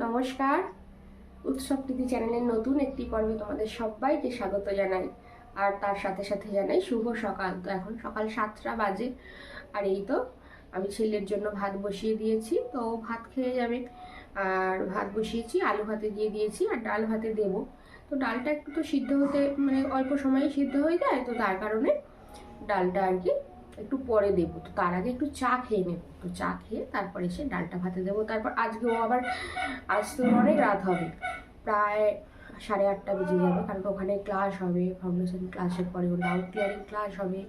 নমস্কার। উৎসব টিভি চ্যানেলের নতুন একটি পর্বে তোমাদের সবাইকে স্বাগত জানাই। আর তার সাথে সাথে জানাই শুভ সকাল। তো এখন সকাল সাতটা বাজে। আর এই তো, আমি ছেলের জন্য ভাত বসিয়ে দিয়েছি। তো ভাত খেয়ে যাবে। আর ভাত বসিয়েছি, আলু ভাতে দিয়ে দিয়েছি, আর ডাল ভাতে দেবো। তো ডালটা একটু তো সিদ্ধ হতে মানে অল্প সময়ে সিদ্ধ হয়ে যায়। তো তার কারণে ডালটা আর কি একটু পরে দেবো। তো তার আগে একটু চা খেয়ে নেব। তো চা খেয়ে তারপরে এসে ডালটা ভাতে দেবো। তারপর আজকেও আবার আজ তো অনেক রাত হবে। প্রায় সাড়ে আটটা বেজে যাবে, কারণ ওখানে ক্লাস হবে। ফাউন্ডেশন ক্লাসের পরে ও ডাউট ক্লিয়ারিং ক্লাস হবে।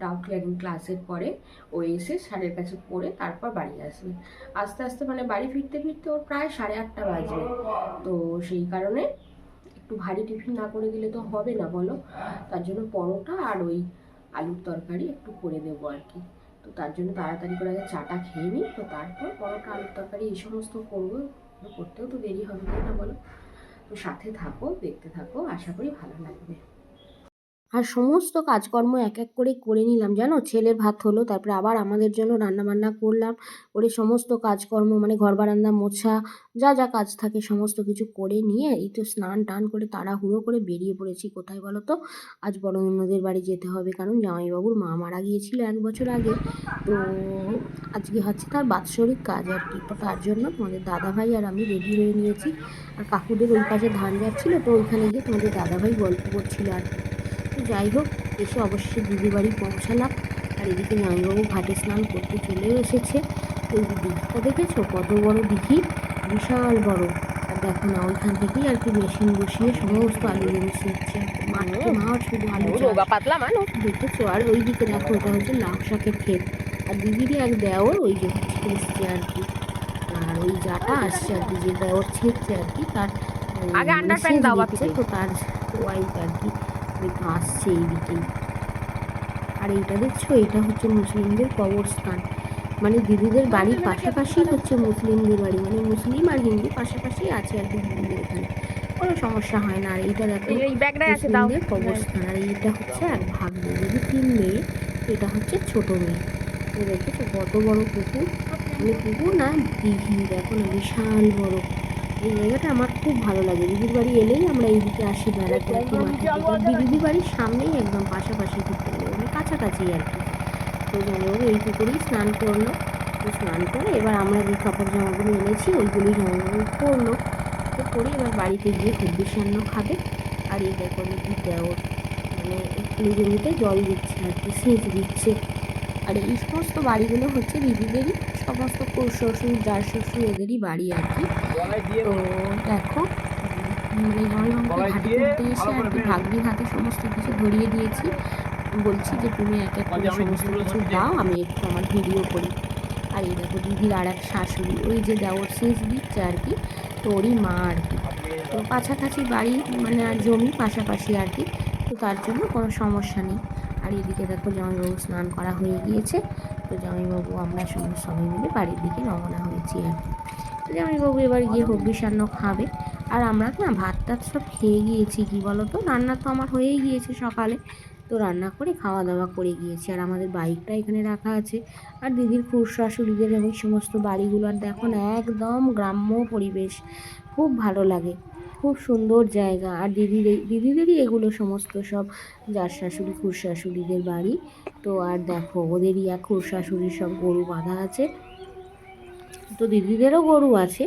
ডাউট ক্লিয়ারিং ক্লাসের পরে ও এসে স্যারের কাছে পড়ে তারপর বাড়ি আসবে। আস্তে আস্তে মানে বাড়ি ফিরতে ফিরতে ওর প্রায় সাড়ে আটটা বাজবে। তো সেই কারণে একটু ভারী টিফিন না করে দিলে তো হবে না, বলো? তার জন্য পরোটা আর ওই আলুর তরকারি একটু করে দেবো আর কি। তো তার জন্য তাড়াতাড়ি করে আগে চাটা খেয়ে নিই, তো তারপর পরোটা, আলুর তরকারি এই সমস্ত করব। করতেও তো দেরি হবে না বলো? তো সাথে থাকো, দেখতে থাকো, আশা করি ভালো লাগবে। আর সমস্ত কাজকর্ম এক এক করে করে নিলাম, জানো? ছেলের ভাত হলো, তারপরে আবার আমাদের জন্য রান্না বান্না করলাম, করে সমস্ত কাজকর্ম মানে ঘর বারান্দা মোছা, যা যা কাজ থাকে সমস্ত কিছু করে নিয়ে, এই তো স্নান টান করে তাড়াহুড়ো করে বেরিয়ে পড়েছি, কোথায় বলো তো? আজ বড় অন্যদের বাড়ি যেতে হবে, কারণ জামাইবাবুর মা মারা গিয়েছিল এক বছর আগে। তো আজকে হচ্ছে তার বাৎসরিক কাজ আর কি, তো তার জন্য তোমাদের দাদাভাই আর আমি রেডি হয়ে নিয়েছি। আর কাকুদের ওই পাশে ধান যাচ্ছিল তো ওইখানে গিয়ে তোমাদের দাদাভাই গল্প করছিল আর কি। যাই হোক এসে অবশ্যই দিদি বাড়ি পৌঁছালাম। আর এদিকে জামাইবাবু ঘাটে স্নান করতে চলেও এসেছে। এই দিঘিটা দেখেছ? কত বড় দিঘি? বিশাল বড়। আর দেখো না ওইখান থেকেই আর কি মেশিন বসিয়ে সমস্ত আলু জিনিস হচ্ছে। মাঠে মাঠ শুধু আলু। পাতলা মানুষ। দেখেছ? আর ওই দিকে দেখো ওটা হচ্ছে লাউ শাকের ক্ষেত। আর দিদিরই এক দেওর ওই যে এসছে আর কি। আর ওই যাটা আসছে আর কি যে দেওর ছেড়ছে আর কি তার আগে সেচ দাও তো তার ওয়াইফ আর কি। ওই তো আসছে এইদিকেই। আর এইটা দেখছ? এটা হচ্ছে মুসলিমদের কবরস্থান। মানে দিদিদের বাড়ির পাশাপাশি হচ্ছে মুসলিমদের বাড়ি। মানে মুসলিম আর হিন্দু পাশাপাশি আছে আর কি দিদিদের এখানে। কোনো সমস্যা হয় না। আর এইটা দেখো মুসলিমদের কবরস্থান। আর এইটা হচ্ছে এক ভাগ যদি তিন মেয়ে এটা হচ্ছে ছোট মেয়ে। দেখেছ কত বড় পুকুর মানে পুকুর না দিঘি। দেখো না বিশাল বড়। এই জায়গাটা আমার খুব ভালো লাগে। দিদির বাড়ি এলেই আমরা এইদিকে আসি বেড়াতে দিদির বাড়ির সামনেই একদম পাশাপাশি ঘুরতে গেলে মানে কাছাকাছি আর কি। তো জামাইবাবু এই পুকুরেই স্নান করল। তো স্নান করে এবার আমরা যে কাপড় জামাগুলো এনেছি ওইগুলোই জামাইবাবু করল তো করে এবার বাড়িতে গিয়ে খুব সান্ন খাবে। আর এই দেখো দিদি দেওর। মানে নিজে নিজে জল দিচ্ছে আর কি সেচ দিচ্ছে। আর এই সমস্ত বাড়িগুলো হচ্ছে দিদিদেরই সমস্ত শ্বশুর যার শ্বশুর এদেরই বাড়ি আর কি। দেখো ঘাটে তুলতে এসে আর কি ভাগ্নির হাতে সমস্ত কিছু ধরিয়ে দিয়েছি। বলছি যে তুমি এক এক করে সমস্ত কিছু দাও আমি একটু আমার ভিডিও করি। আর এই দেখো দিদির আর এক শাশুড়ি ওই যে দেওয়ার সেচ দিচ্ছে আর কি তো ওরই মা আর কি। তো কাছাকাছি বাড়ি মানে আর জমি পাশাপাশি আর কি তো তার জন্য কোনো সমস্যা নেই। আর এদিকে দেখো জামাইবাবু স্নান করা হয়ে গিয়েছে তো জামাইবাবু আমরা সবাই মিলে বাড়ির দিকে রওনা হয়েছি আর কি। তো জামাইবাবু এবার গিয়ে হব্বি সান্ন খাবে। আর আমরা না ভাত টাত সব খেয়ে গিয়েছি, কি বলো তো রান্না তো আমার হয়েই গিয়েছে সকালে। তো রান্না করে খাওয়া দাওয়া করে গিয়েছি। আর আমাদের বাইকটা এখানে রাখা আছে। আর দিদির খুব শাশুড়িদের ওই সমস্ত বাড়িগুলো আর দেখো না, একদম গ্রাম্য পরিবেশ। খুব ভালো লাগে। খুব সুন্দর জায়গা। আর দিদিদের দিদিদেরই এগুলো সমস্ত সব যার শাশুড়ি খুর শাশুড়িদের বাড়ি। তো আর দেখো, ওদেরই এক খুর শাশুড়ির সব গরু বাঁধা আছে। তো দিদিদেরও গরু আছে।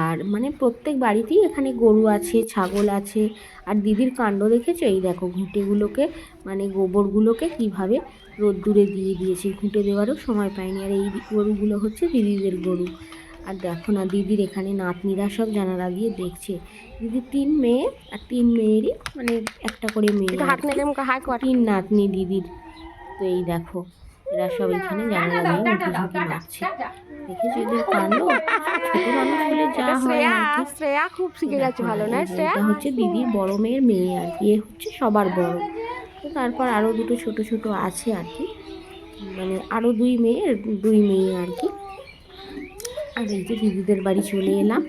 আর মানে প্রত্যেক বাড়িতেই এখানে গরু আছে ছাগল আছে। আর দিদির কাণ্ড দেখেছ? এই দেখো ঘুঁটেগুলোকে মানে গোবরগুলোকে কীভাবে রোদ্দুরে দিয়ে দিয়েছে। ঘুঁটে দেওয়ারও সময় পায়নি আর এই গরুগুলো হচ্ছে দিদিদের গরু। আর দেখো না দিদির এখানে নাতনিরা সব জানালা দিয়ে দেখছে। দিদির তিন মেয়ে আর তিন মেয়েরই মানে একটা করে মেয়ে তিন নাতনি দিদির। তো এই দেখো এরা সব এখানে জানালা দিয়ে উঁকি ঝুঁকি মারছে দেখেছ এদের কাণ্ড ছোট মানুষ হলে যা হয় শ্রেয়া আর শ্রেয়া খুব শিখে গেছে ভালো না শ্রেয়া? হচ্ছে দিদির বড় মেয়ের মেয়ে আর কি। এ হচ্ছে সবার বড়। তো তারপর আরও দুটো ছোট ছোট আছে আর কি। মানে আরও দুই মেয়ে দুই মেয়ে আর কি। আর এই যে দিদিদের বাড়ি চলে এলাম।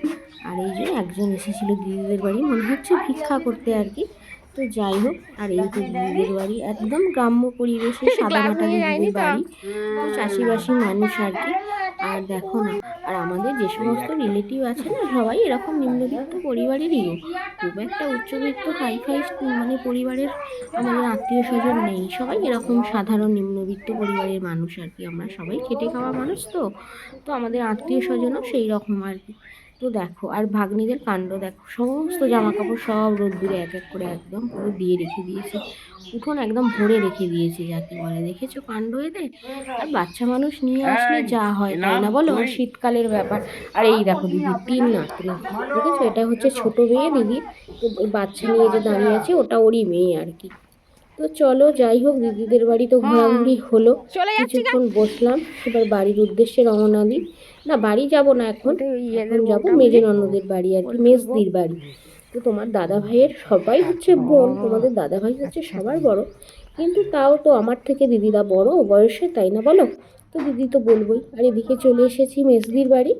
আর এই যে একজন এসেছিল দিদিদের বাড়ি মনে হচ্ছে ভিক্ষা করতে আর কি। তো যাই হোক আর এই তো দিদিদের বাড়ি একদম গ্রাম্য পরিবেশে নিয়ে যায়নি দিদিদের বাড়ি। চাষিবাসী মানুষ আর কি। আর দেখো না আর আমাদের যে সমস্ত রিলেটিভ আছে না সবাই এরকম নিম্নবিত্ত পরিবারেরই। খুব একটা উচ্চবিত্ত হাই ফাই মানে পরিবারের আমাদের আত্মীয় স্বজন নেই। সবাই এরকম সাধারণ নিম্নবিত্ত পরিবারের মানুষ আর কি। আমরা সবাই খেটে খাওয়া মানুষ তো। তো আমাদের আত্মীয় স্বজনও সেই রকম আর কি। তো দেখো আর ভাগ্নিদের কাণ্ড দেখো সমস্ত জামা কাপড় সব রোদ্দুরে এক এক করে একদম পুরো দিয়ে রেখে দিয়েছে। উঠোন একদম ভরে রেখে দিয়েছে যাকে বলে। দেখেছ কাণ্ড এদের? আর বাচ্চা মানুষ নিয়ে আসলে যা হয় তাই না বলো? শীতকালের ব্যাপার। আর এই দেখো দিদি তিন নাতনি দেখেছ? এটা হচ্ছে ছোট মেয়ে দিদি। বাচ্চা নিয়ে যে দাঁড়িয়ে আছে ওটা ওরই মেয়ে আর কি। তো চলো যাই হোক দিদিদের বাড়ি তো ঘোরাঘুরি হলো। কিছুক্ষণ বসলাম এবার বাড়ির উদ্দেশ্যে রওনা দিই। না বাড়ি যাব না এখন এখন যাব মেজে ননদের বাড়ি আর কি মেজদির বাড়ি। তো তোমার দাদা ভাইয়ের সবাই হচ্ছে বোন তোমাদের দাদা ভাই হচ্ছে সবার বড়। কিন্তু তাও তো আমার থেকে দিদিরা বড় বয়সে তাই না বলো? তো দিদি তো বলবোই আর এদিকে চলে এসেছি মেজদির বাড়ি।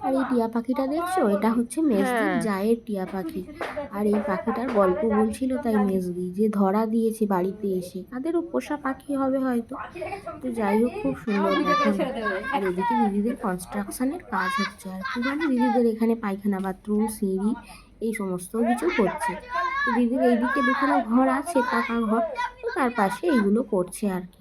আর এই টিয়া পাখিটা দেখছ? এটা হচ্ছে মেজদির হ্যাঁ। জায়ের টিয়া পাখি। আর এই পাখিটার গল্প বলছিল তাই মেজদি যে ধরা দিয়েছে বাড়িতে এসে। তাদেরও পোষা পাখি হবে হয়তো। তো যাই হোক খুব সুন্দর দেখো। আর এদিকে দিদিদের কনস্ট্রাকশনের কাজ হচ্ছে। আর কি মানে দিদিদের এখানে পায়খানা বাথরুম সিঁড়ি এই সমস্ত কিছু করছে। তো দিদির এইদিকে দুখানা ঘর আছে পাকা ঘর। তো তার পাশে এইগুলো করছে আর কি।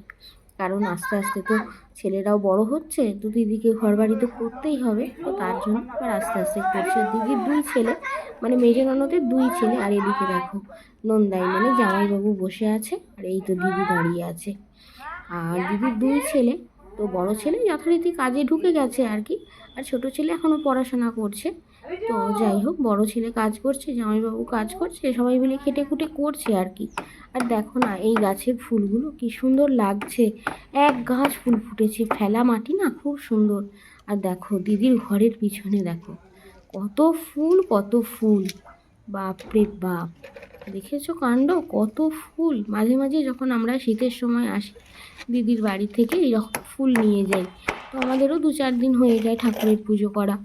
কারণ আস্তে আস্তে তো ছেলেরাও বড় হচ্ছে, তো দিদিকে ঘর বাড়ি তো করতেই হবে, তো তার জন্য আবার আস্তে আস্তে করছে। দিদির দুই ছেলে মানে মেজে ননদের দুই ছেলে, আর এদিকে দেখো নন্দাই মানে জামাইবাবু বসে আছে, আর এই তো দিদি দাঁড়িয়ে আছে। আর দিদির দুই ছেলে, তো বড় ছেলে যথারীতি কাজে ঢুকে গেছে আর কি, আর ছোট ছেলে এখনও পড়াশোনা করছে। তো যাই হোক বড় ছেলে কাজ করছে জামাইবাবু কাজ করছে সবাই মিলে খেটে খুটে করছে আর কি। আর দেখো না এই গাছের ফুলগুলো কি সুন্দর লাগছে। এক গাছ ফুল ফুটেছে ফেলা মাটি না খুব সুন্দর। আর দেখো দিদির ঘরের পিছনে দেখো কত ফুল কত ফুল। বাপরে বাপ। দেখেছ কাণ্ড? কত ফুল। মাঝে মাঝে যখন আমরা শীতের সময় আসি, দিদির বাড়ি থেকে এরকম ফুল নিয়ে যাই। তো আমাদেরও দু চার দিন হয়ে যায় ঠাকুরের পুজো করা।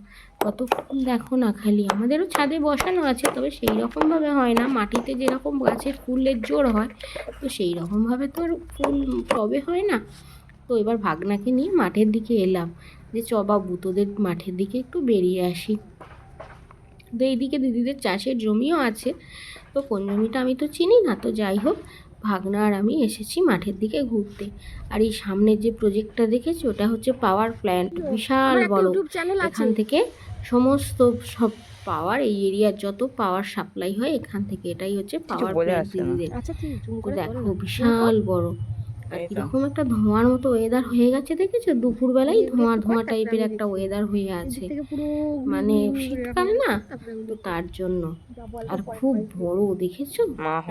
কত ফুল দেখো না খালি। আমাদেরও ছাদে বসানো আছে, তবে সেই রকমভাবে হয় না। মাটিতে যেরকম গাছের ফুলের জোর হয়, তো সেই রকমভাবে তো ফুল টবে হয় না। তো এবার ভাগনাকে নিয়ে মাঠের দিকে এলাম। যে চ বাবু, তোদের মাঠের দিকে একটু বেরিয়ে আসি। তো এইদিকে দিদিদের চাষের জমিও আছে। তো কোন জমিটা আমি তো চিনি না তো যাই হোক ভাগনা আর আমি এসেছি মাঠের দিকে ঘুরতে। আর এই সামনের যে প্রজেক্টটা দেখেছি ওটা হচ্ছে পাওয়ার প্ল্যান্ট বিশাল বড়। এখান থেকে সমস্ত সব পাওয়ার এই এরিয়ার যত পাওয়ার সাপ্লাই হয় এখান থেকে এটাই হচ্ছে পাওয়ার প্ল্যান্ট দিদিদের আচ্ছা দেখো বিশাল বড়। আর এই একটা ধোঁয়ার মতো ওয়েদার হয়ে গেছে দেখেছ? দুপুরবেলায় ধোঁয়া ধোঁয়া টাইপের একটা ওয়েদার হয়ে আছে। পুরো মানে শীতকাল না? তো তার জন্য। আর খুব বড় দেখেছ?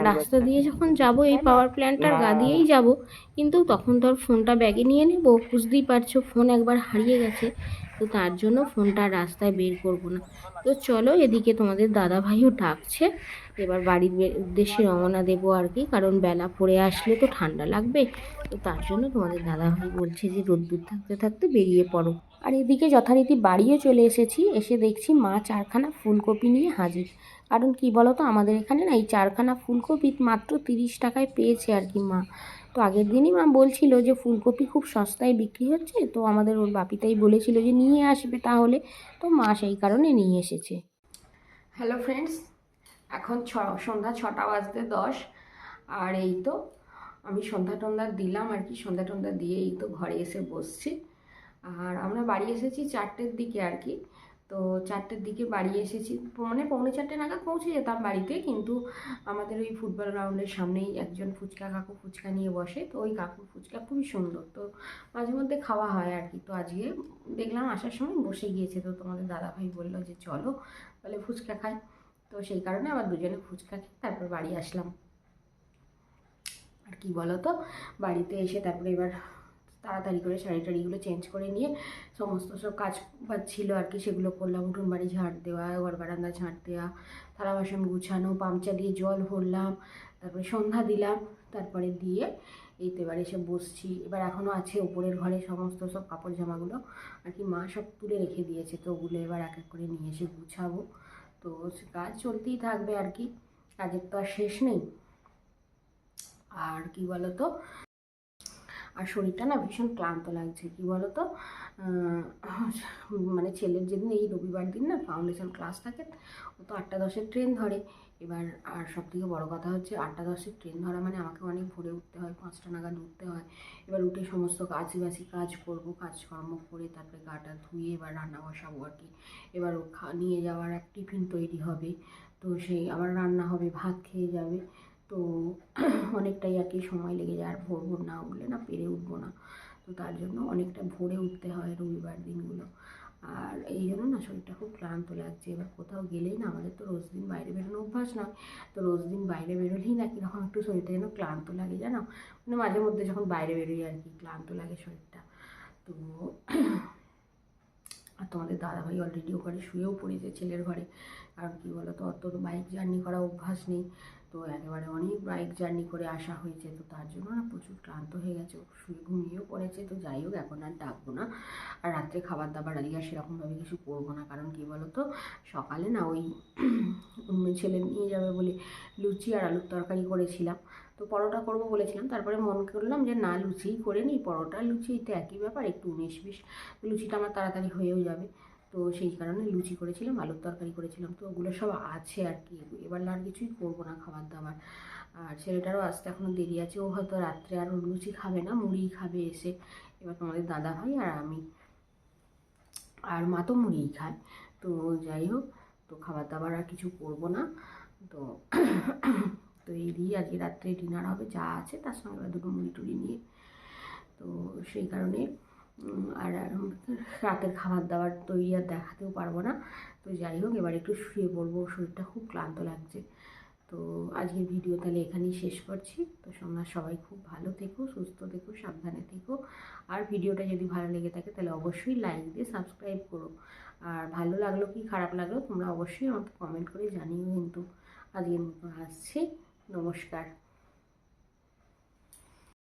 রাস্তা দিয়ে যখন যাব এই পাওয়ার প্ল্যান্টটার গা দিয়েই যাব। কিন্তু তখন তো আর ফোনটা ব্যাগে নিয়ে নেব। বুঝতেই পারছ ফোন একবার হারিয়ে গেছে। তো তার জন্য ফোনটা রাস্তায় বের করব না। তো চলো এদিকে তোমাদের দাদা ভাইও ডাকছে। এবার বাড়ির উদ্দেশ্যে রওনা দেবো আর কি, কারণ বেলা পড়ে আসলে তো ঠান্ডা লাগবে। তো তার জন্য তোমাদের দাদা ভাই বলছে যে রোদ্দুর থাকতে থাকতে বেরিয়ে পড়ো। আর এদিকে যথারীতি বাড়িও চলে এসেছি, এসে দেখছি মা চারখানা ফুলকপি নিয়ে হাজির। কারণ কি বলো তো আমাদের এখানে না এই চারখানা ফুলকপি মাত্র তিরিশ টাকায় পেয়েছে আর কি মা। তো আগের দিনই মা বলছিল যে ফুলকপি খুব সস্তায় বিক্রি হচ্ছে, তো আমাদের ওর বাপিতাই বলেছিল যে নিয়ে আসবে তাহলে। তো মা সেই কারণে নিয়ে এসেছে। হ্যালো ফ্রেন্ডস এখন ছ, সন্ধ্যা ছটা বাজতে দশ, আর এই তো আমি সন্ধ্যা টন্ধ্যা দিলাম আর কি, সন্ধ্যা টন্ধ্যা দিয়ে এই তো ঘরে এসে বসছি। আর আমরা বাড়ি এসেছি চারটের দিকে আর কি। তো চারটের দিকে বাড়ি এসেছি। মানে পৌনে চারটে নাগাদ পৌঁছে যেতাম বাড়িতে, কিন্তু আমাদের ওই ফুটবল গ্রাউন্ডের সামনেই একজন ফুচকা কাকু ফুচকা নিয়ে বসে। তো ওই কাকুর ফুচকা খুবই সুন্দর। তো মাঝে মধ্যে খাওয়া হয় আর কি। তো আজকে দেখলাম আসার সময় বসে গিয়েছে। তো তোমাদের দাদাভাই বলল যে, চলো তাহলে ফুচকা খাই। তো সেই কারণে আবার দুজনে ফুচকা খেয়ে তারপর বাড়ি আসলাম। আর কি বলো তো বাড়িতে এসে তারপরে এবার তাড়াতাড়ি করে শাড়ি টাড়িগুলো চেঞ্জ করে নিয়ে সমস্ত সব কাজ বাজ ছিল আর কি, সেগুলো করলাম, উঠোন বাড়ি ঝাঁট দেওয়া, ঘর বারান্দা ঝাঁট দেওয়া, থালা বাসন গুছানো পামচা দিয়ে জল ভরলাম, তারপরে সন্ধ্যা দিলাম, তারপরে দিয়ে এই তো এবার এসে বসছি। এবার এখনও আছে ওপরের ঘরে সমস্ত সব কাপড় জামাগুলো, আর কি মা সব তুলে রেখে দিয়েছে, তো ওগুলো এবার এক এক করে নিয়ে এসে গুছাবো। তো কাজ চলতেই থাকবে আর কি, কাজের তো আর শেষ নেই। আর কি বলতো? আর শরীরটা না ভীষণ ক্লান্ত লাগছে কি বলতো? আহ, মানে ছেলের যেদিন এই রবিবার দিন না ফাউন্ডেশন ক্লাস থাকে ও তো আটটা দশের ট্রেন ধরে। এবার আর সব থেকে বড়ো কথা হচ্ছে আটটা দশের ট্রেন ধরা মানে আমাকে অনেক ভোরে উঠতে হয় পাঁচটা নাগাদ উঠতে হয়। এবার উঠে সমস্ত কাজই বাসি কাজ করব কাজকর্ম করে তারপরে গাটা ধুয়ে এবার রান্না বসাবো আর কি। এবার নিয়ে যাওয়ার এক টিফিন তৈরি হবে তো সেই আবার রান্না হবে ভাত খেয়ে যাবে। তো অনেকটাই আর কি সময় লেগে যায়, আর ভোর ভোর না উঠলে না পেরে উঠবো না। তো তার জন্য অনেকটা ভোরে উঠতে হয় রবিবার দিনগুলো। আর এই জন্য না শরীরটা খুব ক্লান্ত লাগছে। এবার কোথাও গেলেই না আমাদের তো রোজ দিন বাইরে বেরোনো অভ্যাস নয়। তো রোজ দিন বাইরে বেরোলেই না কীরকম একটু শরীরটা যেন ক্লান্ত লাগে জানো? মানে মাঝে মধ্যে যখন বাইরে বেরোই আর কি, ক্লান্ত লাগে শরীরটা। তো আর তোমাদের দাদাভাই অলরেডি ওখানে শুয়েও পড়েছে ছেলের ঘরে। কারণ কী বলো তো অত বাইক জার্নি করা অভ্যাস নেই। তো একেবারে অনেক বাইক জার্নি করে আসা হয়েছে, তো তার জন্য না প্রচুর ক্লান্ত হয়ে গেছে। শুয়ে ঘুমিয়েও পড়েছে, তো যাই হোক এখন আর ডাকবো না। আর রাত্রে খাবার দাবার আজকে আর সেরকমভাবে কিছু করব না, কারণ কী বলো তো সকালে না ওই ছেলে নিয়ে যাবে বলে লুচি আর আলুর তরকারি করেছিলাম। তো পরোটা করব বলেছিলাম, তারপরে মন করলাম যে না লুচিই করে নিই, পরোটা লুচি তো একই ব্যাপার, একটু উনিশ বিশ, লুচিটা আমার তাড়াতাড়ি হয়েও যাবে। তো সেই কারণে লুচি করেছিলাম, আলুর তরকারি করেছিলাম। তো ওগুলো সব আছে আর কি। এবার আর কিছুই করব না খাবার দাবার। আর ছেলেটারও আসতে এখনও দেরি আছে। ও হয়তো রাত্রে আর লুচি খাবে না মুড়ি খাবে এসে। এবার তোমাদের দাদা ভাই আর আমি। আর মা তো মুড়িই খায়। তো যাই হোক, তো খাবার দাবার আর কিছু করব না। তো তো এই দিয়ে আজকে রাত্রে ডিনার হবে, যা আছে তার সঙ্গে দুটো মুড়ি টুড়ি নিয়ে। তো সেই কারণে আর রাতের খাবার দাবার তৈরি আর দেখাতেও পারব না। তো যাই হোক, এবার একটু শুয়ে পড়ব, শরীরটা খুব ক্লান্ত লাগছে। তো আজকের ভিডিও তাহলে এখানেই শেষ করছি। তো তোমরা সবাই খুব ভালো থেকো, সুস্থ থেকো, সাবধানে থেকো। আর ভিডিওটা যদি ভালো লেগে থাকে, তাহলে অবশ্যই লাইক দিয়ে সাবস্ক্রাইব করো। আর ভালো লাগল কি খারাপ লাগল, তোমরা অবশ্যই আমাকে কমেন্ট করে জানিও কিন্তু। আজকের মতো আসছি। নমস্কার।